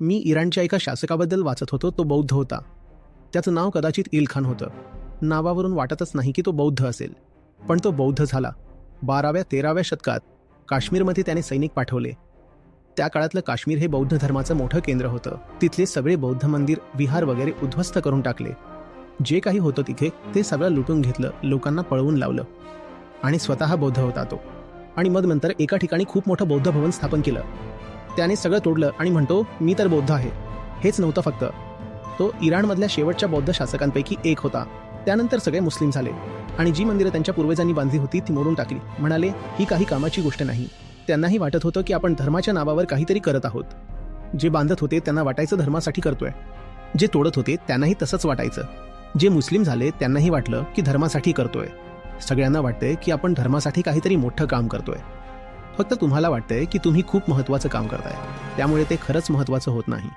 मी इराणच्या एका शासकाबद्दल वाचत होतो तो बौद्ध होता. त्याचं नाव कदाचित इलखान होतं. नावावरून वाटतच नाही की तो बौद्ध असेल. पण तो बौद्ध झाला. बाराव्या तेराव्या शतकात काश्मीरमध्ये त्याने सैनिक पाठवले. त्या काळातलं काश्मीर हे बौद्ध धर्माचं मोठं केंद्र होतं. तिथले सगळे बौद्ध मंदिर विहार वगैरे उद्ध्वस्त करून टाकले. जे काही होतं तिथे ते सगळं लुटून घेतलं लोकांना पळवून लावलं. आणि स्वतः बौद्ध होता तो. आणि मग नंतर एका ठिकाणी खूप मोठं बौद्ध भवन स्थापन केलं. त्याने सगळं तोडलं आणि म्हणतो मी तर बौद्ध आहे. हेच नव्हतं फक्त. तो इराणमधल्या शेवटच्या बौद्ध शासकांपैकी एक होता. त्यानंतर सगळे मुस्लिम झाले. आणि जी मंदिरं त्यांच्या पूर्वजांनी बांधली होती ती मोडून टाकली. म्हणाले ही काही कामाची गोष्ट नाही. त्यांनाही वाटत होतं की आपण धर्माच्या नावावर काहीतरी करत आहोत. जे बांधत होते त्यांना वाटायचं धर्मासाठी करतोय. जे तोडत होते त्यांनाही तसंच वाटायचं. जे मुस्लिम झाले त्यांनाही वाटलं की धर्मासाठी करतोय. सगळ्यांना वाटतंय की आपण धर्मासाठी काहीतरी मोठं काम करतोय. फक्त तुम्हाला वाटतंय की तुम्ही खूप महत्त्वाचं काम करताय. त्यामुळे ते खरंच महत्त्वाचं होत नाही.